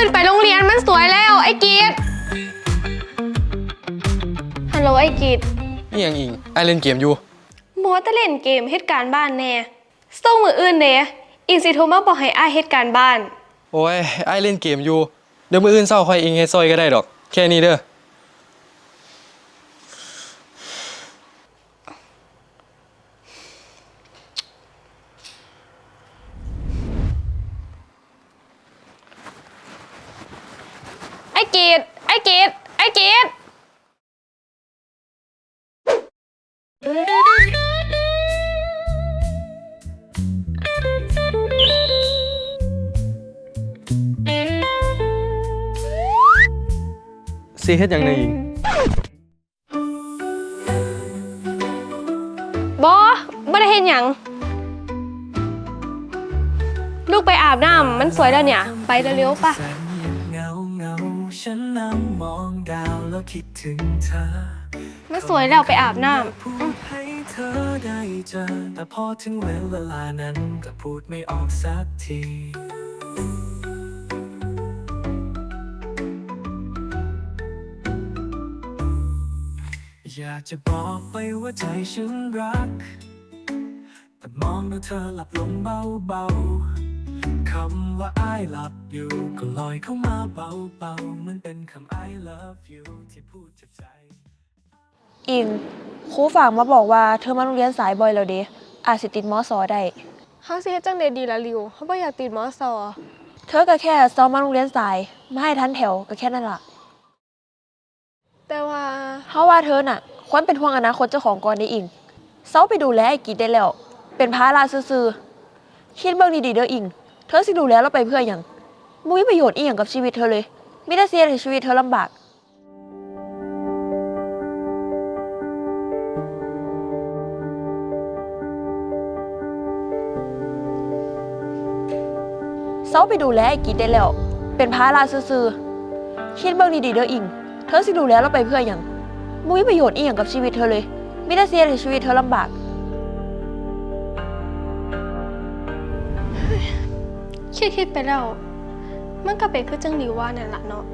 ขึ้นไปโรงเรียนมันสวยแล้วไอ้กีดฮัลโหลไอ้กีดนี่ยังอิงไอเล่นเกมอยู่มัวแต่เล่นเกมเหตุการณ์บ้านแน่ส่งมืออื่นเด้อิงสิโทรมาบอกให้อ้ายเหตุการณ์บ้าน โอ้ยไอเล่นเกมอยู่ เดี๋ยวมืออื่นเศร้าคอยอิงให้ซอยก็ได้ดอก แค่นี้เด้อ กีดไอ้กีดไอ้กีดซีเฮ็ดอย่างไงอิงบอบ่ได้เห็นหยังลูกไปอาบน้ำมันสวยแล้วเนี่ย ไปเร็วๆปะ นนั่งมองดาวแล้วคิดถึงเธอไมันสวยแล้วไปอาบน้พูดให้เธอได้เจอ แต่พอถึงเวลานั้นก็พูดไม่ออกสักที อยากจะบอกไปว่าใจฉันรัก แต่มองดูเธอหลับลงเบาๆ คำว่า I love you ก็ลอยเข้ามาเบาๆมันเป็นคำ I love you ที่พูดจากใจ อิงครูฝากมาบอกว่าเธอมาโรงเรียนสายบ่อยแล้วเด้อาจสิติดมอสอได้ำเขาสิเฮ็ดจังไดดีละลิวเขาบ่อยากติดมอสอเธอก็แค่ซ้อมมาโรงเรียนสายมาให้ทันแถวก็แค่นั้นล่ะแต่ว่าเพราะว่าเธอน่ะควรเป็นห่วงอนาคตเจ้าของก่อนได้อิงเซาไปดูแลไอ้กีดได้แล้ว เป็นภาระซื่อๆคิดเบิ่งดีๆเด้ออิง เธอสิดูแลเราไปเพื่อหยังมุ้ยประโยชน์อีหยังกับชีวิตเธอเลยมิได้เสียให้ชีวิตเธอลำบาก เซาไปดูแลไอ้กีดได้แล้ว เป็นภาระซื่อๆคิดเบิ่งดีๆเด้ออิง เธอสิดูแลเราไปเพื่อหยังมุ้ยประโยชน์อีหยังกับชีวิตเธอเลยมิได้เสียให้ชีวิตเธอลำบาก คิดคิดๆไปแล้ว มันก็เป็นคือจังลิวว่านั่นละเนาะ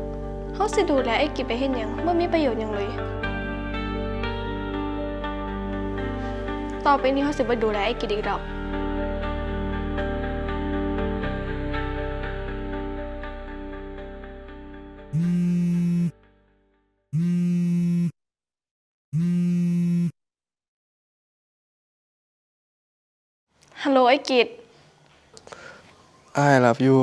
เขาสิดูแลไอ้กิจไปเฮ็ดหยังบ่มีประโยชน์ยังเลย ต่อไปนี้เขาสิบ่ดูแลไอ้กิจอีกดอกฮัลโหลไอ้กิจ I love you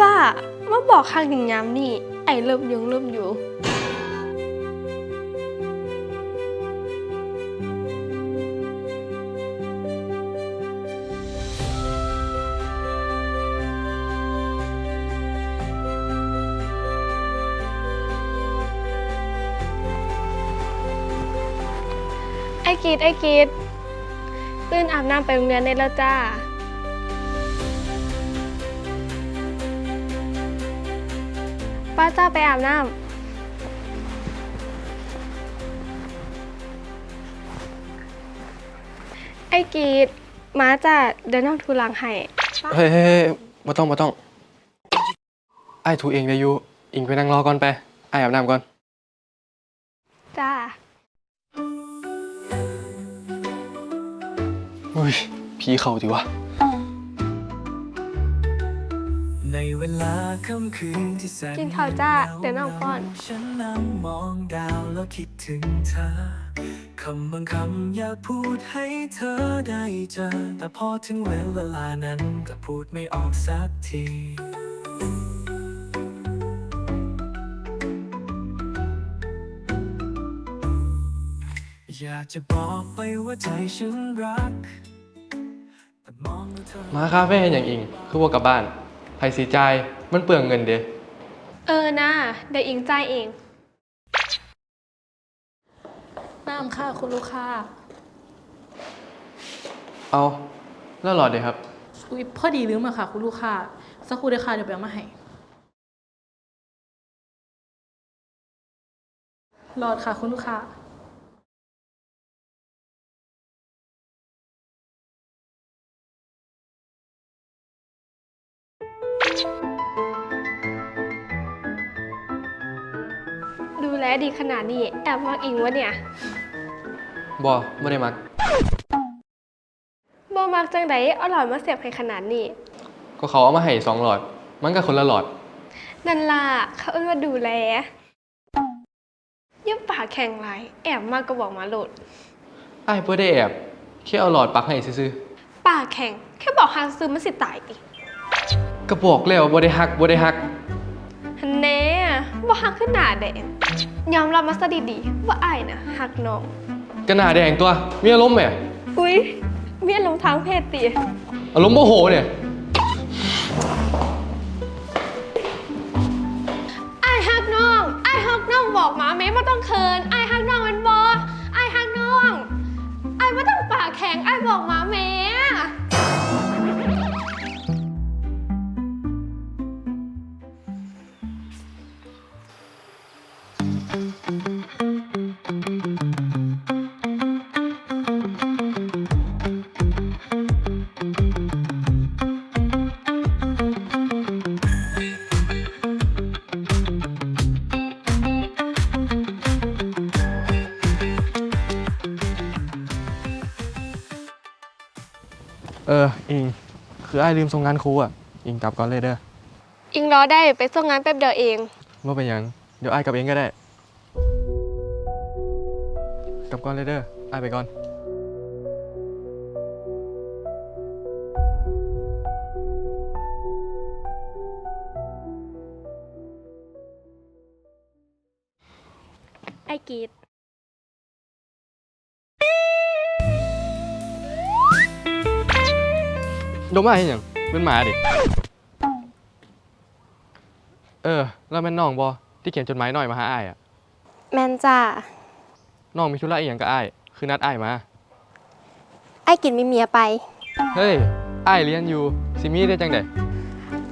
บ้ามาบอกข้างถึงยามนี่ไอ้เลิฟยังเลิฟอยู่ อ้กีดไอ้กีดตื่นอาบน้ำไปโรงเรียนได้แล้วจ้า ป้าจ้าไปอาบน้ำไอ้กีดมาจ้าเดินน้องทูลังให้เฮ้ยเฮ้ยเฮ้ยบ่ต้องบ่ต้อง ไอถูเองได้อยู่อิงไปนั่งรอก่อนไป ไอ้อาบน้ำก่อน อุ้ยผีเข้าดีวะ ในเวลาค่ำคืนที่แสนกินข้าวจ้าเดี๋ยวน้องป้อน ฉันนั่งมองดาวแล้วคิดถึงเธอ คำบางคำอยากพูดให้เธอได้เจอ แต่พอถึงเวลานั้นก็พูดไม่ออกสักที อยากจะบอกไปว่าใจฉันรักแต่ มองดูเธอมาคาเฟ่เห็นอย่างอิง คือว่ากลับบ้านไผสีใจายมันเปลืองเงินเด้เออนะเดี๋ยวอิงจ่ายเอง น้ำค่ะคุณลูกค้า เอาแล้วหลอดเด้ครับ อุ๊ยพอดีลืมอะค่ะ คุณลูกค้า สักครู่เดียวค่ะเดี๋ยวไปเอามาให้รอดค่ะคุณลูกค้า ดีขนาดนี้ แอบมักอิงวะเนี่ยบ่ไม่ได้มัก บ่มักจังไดเอาหลอดมาเสียบให้ขนาดนี้ ก็เขาเอามาให้สองหลอด มันก็คนละหลอด นั่นล่ะเขาเอิ้นว่าดูแลอยังปากแข็งไรแอบมากก็บอกมาโหลด ไอ้ายเพื่อได้แอบแค่เอาหลอดปักให้ซื้อปากแข็ง แค่บอกหาซื้อมันสิตายติ ๆก็บอกแล้วบ่ได้ฮักบ่ได้ฮักฮันแน่ บ่ฮักขึ้นหน้าแดงยอมรับมาซะดีๆว่าอ้ายน่ะฮักน้องก็หน้าแดงตัว มีอารมณ์แหมอุ๊ยมีอารมณ์ทางเพศติอารมณ์โมโหเนี่ยไอ้ายฮักน้องไอ้ายฮักน้องบอกมาแม้ว่าต้องเคินไอ้ เอออิงคือไอ้ายลืมส่งงานครูอะอิงกลับก่อนเลยเด้ออิงรอได้ไปส่งงานแป๊บเดียวเองว่าเป็นหยังเดี๋ยวไอ้ายกลับเองก็ได้ กลับก่อนเลยเด้อไอ้ายไปก่อน ไอ้กีดดมมาให้หยังเป็นหมาดิ เออ แล้วแม่นน้องบอที่เขียนจดหมายหน่อยมาหาอ้ายอะแมนจ้า น้องมีธุระอีหยังกับอ้าย คือนัดอ้ายมา ไอ้กินมีเมียไป เฮ้ยอ้ายเรียนอยู่สิมีได้จังได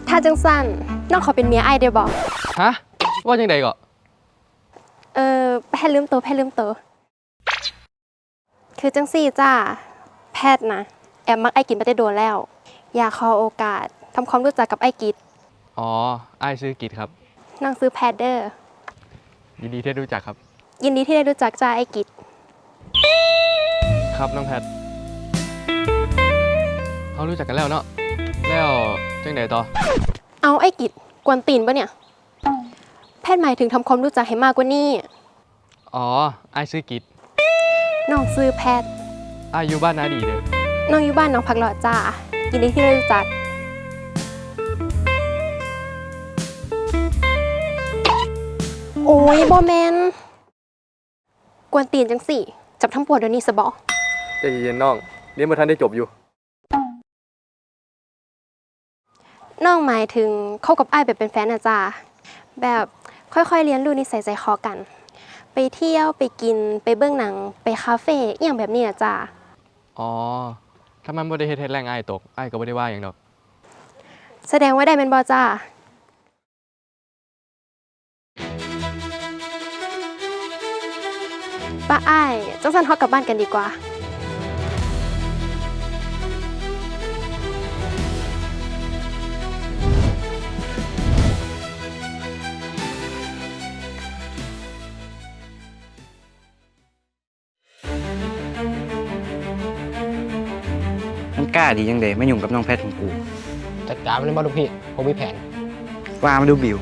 ถ้าจังสั้นน้องขอเป็นเมียไอ้เดียวบอก ฮะ ว่าจังไดก็เออแพทย์ลืมตัวแพทย์ลืมตัวคือจังสี่จ้า แพทย์นะแอบมักไอ้กินไปได้โดนแล้ว อยากขอโอกาสทำความรู้จักกับไอ้กิดอ๋ออ้ายซื้อกิจครับน้องซื้อแพทย์เดอร์ยินดีที่ได้รู้จักครับ ยินดีที่ได้รู้จักจ้าไอ้กิดครับน้องแพทเขารู้จักกันแล้วเนาะแล้วจังไดต่อ เอาไอ้กิดกวนตีนปะเนี่ย แพทย์หมายถึงทำความรู้จักให้มากกว่านี้อ๋ออ้ายซื้อกิจน้องซื้อแพทย์อ้ายอยู่บ้านนาดีเด้อน้องอยู่บ้านน้องพักหลอดจ้ายินดีที่ได้รู้จัก โอ้ยบอแมน กวนตีนจังสิจับทั้งปวดเดี๋ยวนี้สบอใจเย็นๆน้องเรียนมาทันได้จบอยู่ น้องหมายถึงเข้ากับไอ้ายแบบเป็นแฟนนะจ้าแบบค่อยๆเรียนรู้นิสัยใจคอกัน ไปเที่ยวไปกินไปเบื้องหนัง ไปคาเฟ่อหย่างแบบนี้นะจ้าอ๋อ ถ้ามันบ่ได้เฮ็ดให้แรงอ้ายตกอ้ายก็บ่ได้ว่าหยังดอก แสดงว่าได้เป็นบอจ้า ป้าอ้ายจังสันฮอกกลับบ้านกันดีกว่า มันกล้าดียังเดไม่ยุ่งกับน้องแพทย์ของกู จัดการมันเลยมาลูกพี่ ผมมีแผน ว่ามาดูบิว